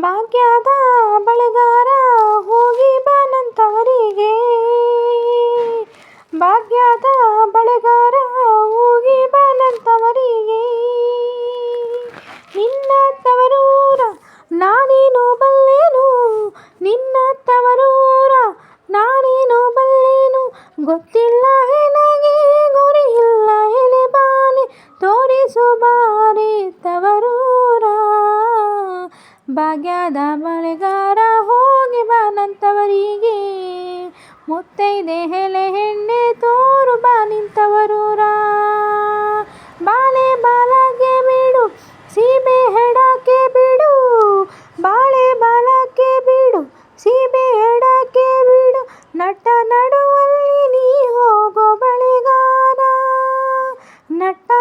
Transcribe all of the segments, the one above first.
ಭಾಗ್ಯದ ಬಳೆಗಾರ ಹೋಗಿ ಬಾನಂತವರಿಗೆ. ಭಾಗ್ಯದ ಬಳೆಗಾರ ಹೋಗಿ ಬಾನಂತವರಿಗೆ. ನಿನ್ನ ತವರೂರ ನಾನೇನು ಬಲ್ಲೇನು? ನಿನ್ನ ತವರೂರ ನಾನೇನು ಬಲ್ಲೇನು? ಗೊತ್ತಿಲ್ಲ. ಭಾಗ್ಯದ ಬಳೆಗಾರ ಹೋಗಿ ಬಾನಂತವರಿಗೆ ಮುತ್ತೈದೆ ಹೆಲೆ ಹೆಣ್ಣೆ ತೋರು ಬಾ ಬಾಳೆ ಬಾಲಕ್ಕೆ ಬಿಡು, ಸೀಬೆ ಹೆಡಕ್ಕೆ ಬಿಡು. ಬಾಳೆ ಬಾಲಕ್ಕೆ ಬಿಡು, ಸೀಬೆ ಹೆಡಕ್ಕೆ ಬಿಡು. ನಟ ನಡುವಲ್ಲಿ ನೀ ಹೋಗೋ ಬಳೆಗಾರ. ನಟ್ಟ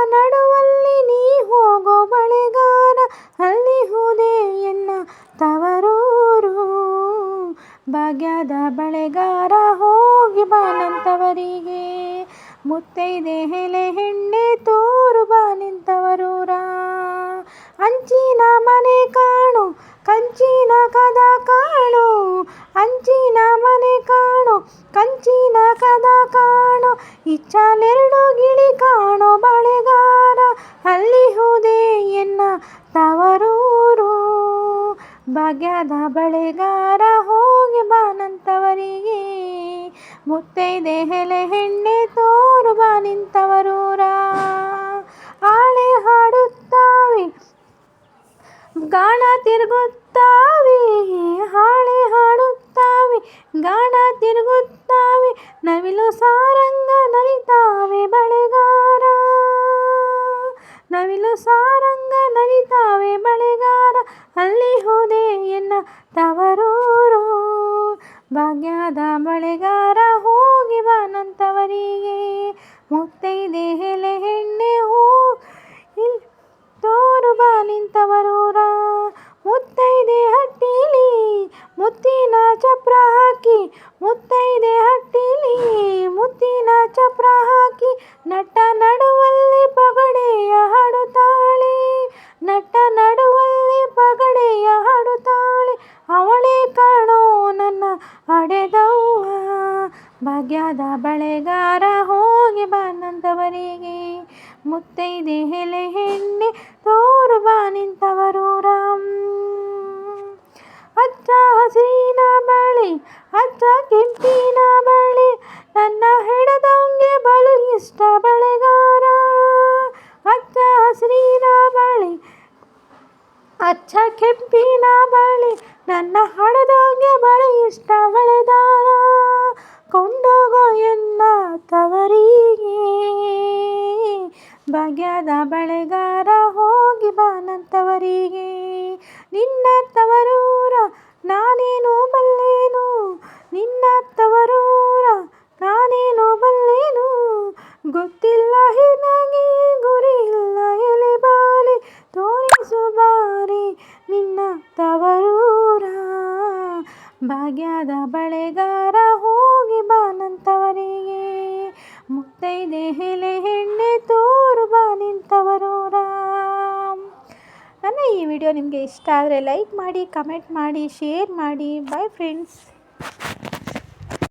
ಬಳೆಗಾರ ಹೋಗಿ ಬಾನಂತವರಿಗೆ ಮುತ್ತೈದೆ ಹೆಲೆ ಹೆಣ್ಣೆ ತೋರು ಬಾ ನಿಂತವರೂರ ಅಂಚಿನ ಮನೆ ಕಾಣು, ಕಂಚಿನ ಕದ ಕಾಣು, ಅಂಚಿನ ಮನೆ ಕಾಣು, ಕಂಚಿನ ಕದ ಕಾಣು ಇಚ್ಚಲೆರಡು ಗಿಳಿ ಕಾಣು ಬಳೆಗಾರ, ಅಲ್ಲಿ ಹೋದೆ ಎನ್ನ ತವರೂರು. ಭಾಗ್ಯದ ಬಳೆಗಾರ ಬಾನಂತವರಿಗೆ ಮುತ್ತೈದೆ ಹೆಲೆ ಹೆಣ್ಣೆ ತೋರು ಬಾ ನಿಂತವರೂರ. ಆಳೆ ಹಾಡುತ್ತಾವೆ, ಗಾಣ ತಿರುಗುತ್ತಾವೆ, ಹಾಳೆ ಹಾಡುತ್ತಾವೆ, ಗಾಣ ತಿರುಗುತ್ತಾವೆ, ನವಿಲು ಸಾರಂಗ ನಲಿತಾವೆ ಬಳೆಗಾರ. ನವಿಲು ಸಾರಂಗ ನಲಿತಾವೆ ಬಳೆಗಾರ, ಅಲ್ಲಿ ಹೋದೆ ಎನ್ನ ತವರೂರು ಭಾಗ್ಯದ ಬಳೆಗಾರ ಹೋಗಿ ಬಾನಂತವರಿಗೆ ಮುತ್ತೈದೆ ಹೆಲೆ ಹೆಣ್ಣೆ ಹೂ. ತೋರು ಬಾ ನಿಂತವರೂರ ಮುತ್ತೈದೆ ಹಟ್ಟಿಲಿ, ಮುತ್ತಿನ ಚಪ್ರ ಹಾಕಿ. ಮುತ್ತೈದೆ ಹಟ್ಟಿಲಿ, ಮುತ್ತಿನ ಚಪ್ರ ಹಾಕಿ. ನಟ್ಟ ಭಾಗ್ಯದ ಬಳೆಗಾರ ಹೋಗಿ ಬಂದಂಥವರಿಗೆ ಮುತ್ತೈದೆ ಹೆಲೆ ಹೆಣ್ಣೆ ತೋರು ಬಾ ರಾಮ್. ಅಚ್ಚ ಹಸಿರಿನ ಬಳಿ ಅಚ್ಚ ಕೆಂಪಿನ ಬಳಿ, ನನ್ನ ಕೆಂಪಿನ ಬಳಿ ನನ್ನ ಹಡದಂಗೆ ಬಳಿ ಇಷ್ಟ ಬಳೆದಾರ ಕೊಂಡೋಗೋ ಎನ್ನ ತವರಿಗೆ. ಭಾಗ್ಯದ ಬಳೆಗಾರ ಹೋಗಿ ಬಾನಂತವರಿಗೆ ಭಾಗ್ಯದ ಬಳೆಗಾರ ಹೋಗಿ ಬಾನಂತವರಿಗೆ. ಮುತ್ತೈದೆ ಹೆಲೆ ಹೆಣ್ಣೆ ತೋರು ಬಾ ನಿಂತವರೂರ ನನ್ನ ಈ ವಿಡಿಯೋ ನಿಮಗೆ ಇಷ್ಟ ಆದರೆ ಲೈಕ್ ಮಾಡಿ ಕಮೆಂಟ್ ಮಾಡಿ ಶೇರ್ ಮಾಡಿ. Bye friends